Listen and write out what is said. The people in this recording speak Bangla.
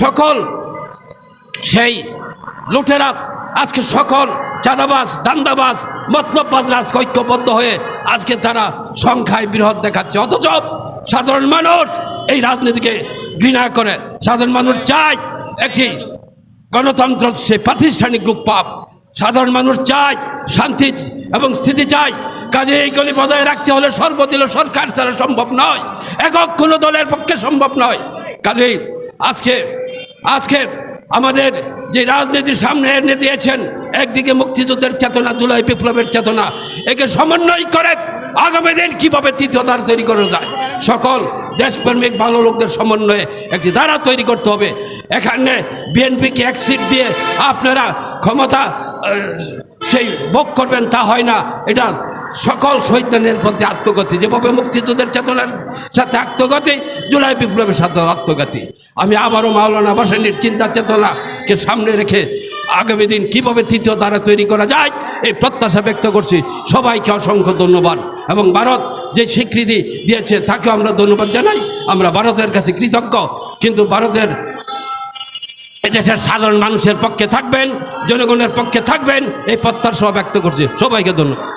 সকল সেই লুটেরা আজকে সকল চাঁদাবাজ, দান্দাবাজ মতলববাজরা আজকে ঐক্যবদ্ধ হয়ে আজকে তারা সংখ্যায় বৃহৎ দেখাচ্ছে। অথচ সাধারণ মানুষ এই রাজনীতিকে ঘৃণা করে। সাধারণ মানুষ চায় একটি গণতন্ত্র, সে প্রাতিষ্ঠানিক রূপ পাপ সাধারণ মানুষ চায় শান্তি এবং স্থিতি চায়। কাজে এইগুলি বজায় রাখতে হলে সর্বদিল সরকার ছাড়া সম্ভব নয়। একক কোনো দলের পক্ষে সম্ভব নয়। কাজেই আজকে আজকে আমাদের যে রাজনীতির সামনে এনে দিয়েছেন, একদিকে মুক্তিযুদ্ধের চেতনা, জুলাই বিপ্লবের চেতনা, একে সমন্বয় করে আগামী দিন কীভাবে তৃতীয় দ্বার তৈরি করা যায়? সকল দেশপ্রেমিক ভালো লোকদের সমন্বয়ে একটি ধারা তৈরি করতে হবে। এখানে বিএনপিকে এক সিট দিয়ে আপনারা ক্ষমতা সেই ভোগ করবেন তা হয় না। এটা সকল শহীদের প্রতি আত্মগতি যেভাবে মুক্তিযুদ্ধের চেতনার সাথে আত্মগতি জুলাই বিপ্লবের সাথে আত্মগতি আমি আবারও মাওলানা বাসানির চিন্তা চেতনাকে সামনে রেখে আগামী দিন কীভাবে তৃতীয় ধারা তৈরি করা যায়, এই প্রত্যাশা ব্যক্ত করছি। সবাইকে অসংখ্য ধন্যবাদ। এবং ভারত যে স্বীকৃতি দিয়েছে তাকে আমরা ধন্যবাদ জানাই। আমরা ভারতের কাছে কৃতজ্ঞ। কিন্তু ভারতের এদেশের সাধারণ মানুষের পক্ষে থাকবেন, জনগণের পক্ষে থাকবেন, এই প্রত্যাশা ব্যক্ত করছি। সবাইকে ধন্যবাদ।